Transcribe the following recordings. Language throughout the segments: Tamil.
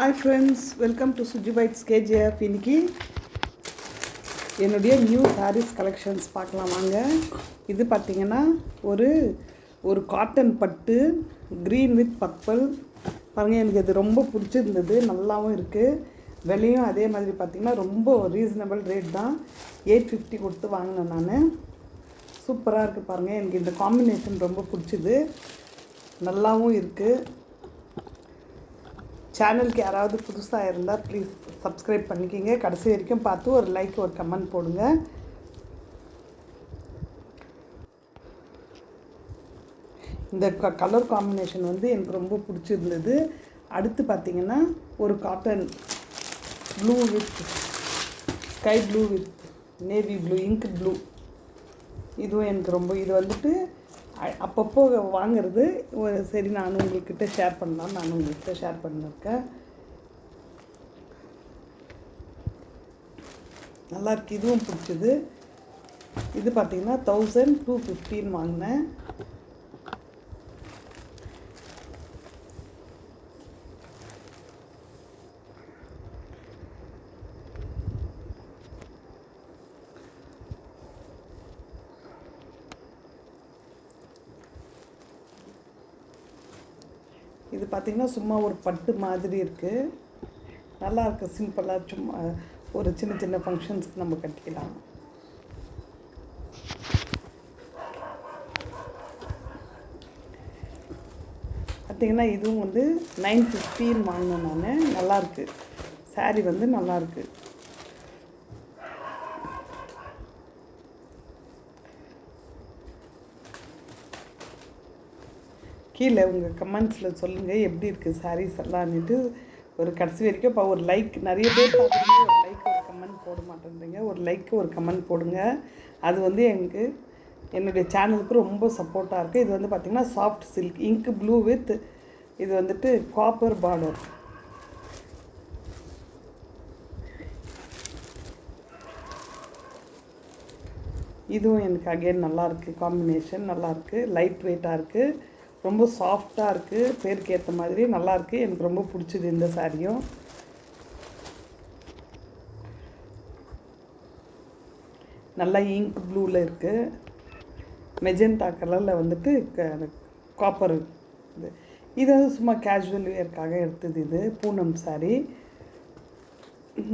Hi friends welcome to Suji Bytes KGF இன்னைக்கு என்னுடைய நியூ சாரீஸ் கலெக்ஷன்ஸ் பார்க்கலாம் வாங்க. இது பார்த்தீங்கன்னா ஒரு ஒரு காட்டன் பட்டு க்ரீன் வித் பர்பிள் பாருங்கள் எனக்கு இது ரொம்ப பிடிச்சிருந்தது. நல்லாவும் இருக்குது விலையும் அதே மாதிரி பார்த்திங்கன்னா ரொம்ப ரீசனபிள் ரேட் தான். எயிட் ஃபிஃப்டி கொடுத்து வாங்கினேன் நான். சூப்பராக இருக்குது பாருங்கள் எனக்கு இந்த காம்பினேஷன் ரொம்ப பிடிச்சிது. நல்லாவும் இருக்குது சேனலுக்கு யாராவது புதுசாக இருந்தால் ப்ளீஸ் சப்ஸ்கிரைப் பண்ணிக்கிங்க. கடைசி வரைக்கும் பார்த்து ஒரு லைக் ஒரு கமெண்ட் போடுங்க. இந்த க கலர் காம்பினேஷன் வந்து எனக்கு ரொம்ப பிடிச்சிருந்தது. அடுத்து பார்த்திங்கன்னா ஒரு cotton blue with sky blue with navy blue ink blue இதுவும் எனக்கு ரொம்ப இது வந்துட்டு அப்பப்போ வாங்குறது. ஒரு சரி நான் உங்கள்கிட்ட ஷேர் பண்ணலாம். நான் உங்கள்கிட்ட ஷேர் பண்ணியிருக்கேன் நல்லாயிருக்கு இதுவும் பிடிச்சது. இது பார்த்திங்கன்னா தௌசண்ட் டூ ஃபிஃப்டின் வாங்கினேன். இது பார்த்திங்கன்னா சும்மா ஒரு பட்டு மாதிரி இருக்குது நல்லாயிருக்கு சிம்பிளாக சும்மா ஒரு சின்ன சின்ன ஃபங்க்ஷன்ஸ்க்கு நம்ம கட்டிக்கலாம். பார்த்திங்கன்னா இதுவும் வந்து நைன் ஃபிஃப்டின்னு வாங்கினேன் நான். நல்லாயிருக்கு saree வந்து நல்லாயிருக்கு கீழே உங்கள் கமெண்ட்ஸில் சொல்லுங்கள் எப்படி இருக்குது சாரீஸ் எல்லாம்னுட்டு ஒரு கடைசி வரைக்கும் இப்போ ஒரு லைக் நிறைய பேர் பார்க்குறீங்க ஒரு லைக் ஒரு கமெண்ட் போட மாட்டேன்றீங்க. ஒரு லைக் ஒரு கமெண்ட் போடுங்க. அது வந்து எனக்கு என்னுடைய சேனலுக்கு ரொம்ப சப்போர்ட்டாக இருக்குது இது வந்து பார்த்திங்கன்னா soft silk ink blue with இது வந்துட்டு காப்பர் பார்டர் இதுவும் எனக்கு அகைன் நல்லாயிருக்கு காம்பினேஷன் நல்லாயிருக்கு லைட் வெயிட்டாக இருக்குது ரொம்ப சாஃப்டாக இருக்குது பேருக்கு ஏற்ற மாதிரி நல்லாயிருக்கு எனக்கு ரொம்ப பிடிச்சது இந்த சாரியும். நல்லா இங்க் ப்ளூவில் இருக்குது மெஜெண்டா கலரில் வந்துட்டு காப்பர் இது. இது வந்து சும்மா கேஷுவல் வியர்க்காக எடுத்தது இது. பூனம் saree.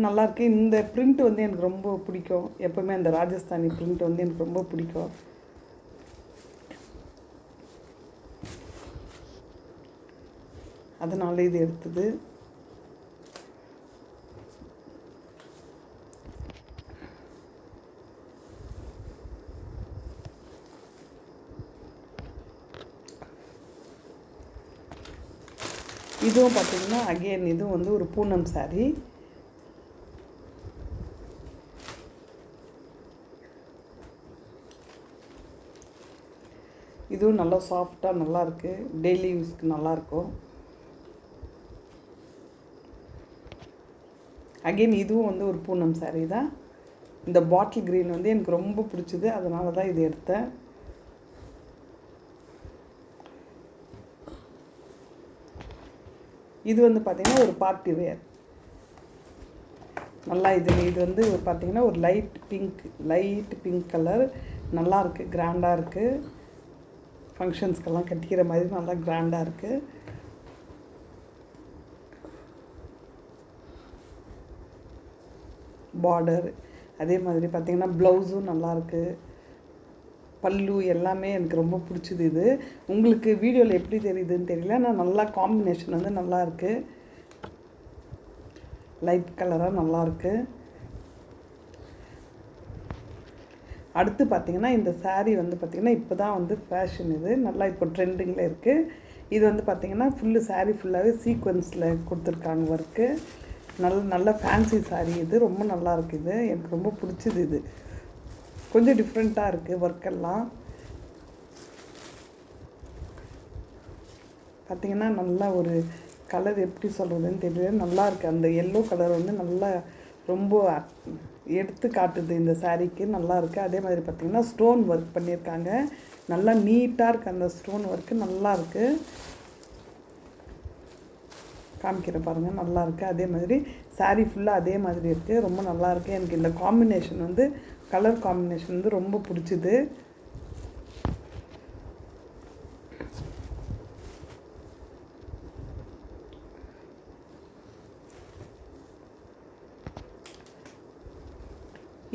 நல்லாயிருக்கு இந்த பிரிண்ட் வந்து எனக்கு ரொம்ப பிடிக்கும். எப்போவுமே அந்த ராஜஸ்தானி பிரிண்ட் வந்து எனக்கு ரொம்ப பிடிக்கும். அதனால இது எடுத்தது. இதுவும் பார்த்தீங்கன்னா அகைன் இதுவும் வந்து ஒரு பூனம் saree. இதுவும் நல்லா சாஃப்டாக நல்லாயிருக்கு டெய்லி யூஸ்க்கு நல்லாயிருக்கும் அகெயின் அகைன் இதுவும் வந்து ஒரு பூனம் சாரீ தான். இந்த பாட்டில் க்ரீன் வந்து எனக்கு ரொம்ப பிடிச்சிது. அதனால தான் இது எடுத்தேன். இது வந்து பார்த்திங்கன்னா ஒரு பார்ட்டி வேர் நல்லா இது இது வந்து பார்த்திங்கன்னா ஒரு light pink light pink colour நல்லா இருக்குது கிராண்டாக இருக்குது ஃபங்க்ஷன்ஸ்க்கெல்லாம் கட்டிக்கிற மாதிரி நல்லா கிராண்டாக இருக்குது பார்டர் அதே மாதிரி பார்த்தீங்கன்னா ப்ளவுஸும் நல்லாயிருக்கு பல்லு எல்லாமே எனக்கு ரொம்ப பிடிச்சது இது. உங்களுக்கு வீடியோவில் எப்படி தெரியுதுன்னு தெரியல. ஆனால் நல்லா காம்பினேஷன் வந்து நல்லாருக்கு. லைட் கலராக நல்லாயிருக்கு அடுத்து பார்த்தீங்கன்னா இந்த சாரீ வந்து பார்த்திங்கன்னா இப்போ தான் வந்து ஃபேஷன் இது. நல்லா இப்போ ட்ரெண்டிங்கில் இருக்குது இது வந்து பார்த்திங்கன்னா ஃபுல்லு சாரீ ஃபுல்லாகவே சீக்வன்ஸில் கொடுத்துருக்காங்க ஒர்க்கு நல்ல நல்ல ஃபேன்சி saree இது. ரொம்ப நல்லா இருக்குது எனக்கு ரொம்ப பிடிச்சது இது. கொஞ்சம் டிஃப்ரெண்ட்டாக இருக்குது ஒர்க்கெல்லாம் பார்த்தீங்கன்னா நல்லா ஒரு கலர் எப்படி சொல்கிறதுன்னு தெரியல. நல்லா இருக்குது அந்த எல்லோ கலர் வந்து நல்லா ரொம்ப எடுத்து காட்டுது இந்த சாரீக்கு நல்லா இருக்குது அதே மாதிரி பார்த்திங்கன்னா ஸ்டோன் ஒர்க் பண்ணியிருக்காங்க. நல்லா நீட்டாக இருக்குது அந்த ஸ்டோன் ஒர்க்கு நல்லா இருக்குது காமிக்கிறேன் பாருங்கள் நல்லா இருக்குது அதே மாதிரி சாரீ ஃபுல்லாக அதே மாதிரி இருக்குது ரொம்ப நல்லா இருக்குது எனக்கு இந்த காம்பினேஷன் வந்து கலர் காம்பினேஷன் வந்து ரொம்ப பிடிச்சிது.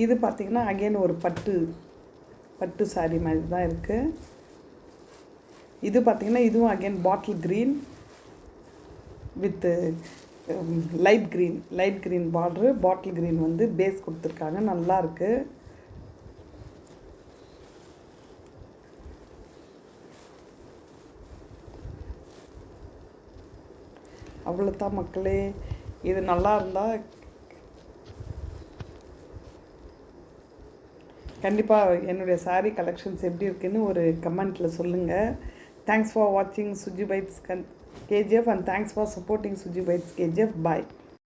இது பார்த்தீங்கன்னா அகைன் ஒரு பட்டு பட்டு சாரீ மாதிரி தான் இருக்குது இது பார்த்தீங்கன்னா இதுவும் again bottle green with light green light green border bottle green வந்து பேஸ் கொடுத்துருக்காங்க. நல்லாயிருக்கு அவ்வளோதான் மக்களே. இது நல்லா இருந்தால் கண்டிப்பாக என்னுடைய சாரீ கலெக்ஷன்ஸ் எப்படி இருக்குன்னு ஒரு கமெண்ட்டில் சொல்லுங்கள் தேங்க்ஸ் ஃபார் வாட்சிங் சுஜி பைட்ஸ் கன் KGF and thanks for supporting Suji KGF. Bye.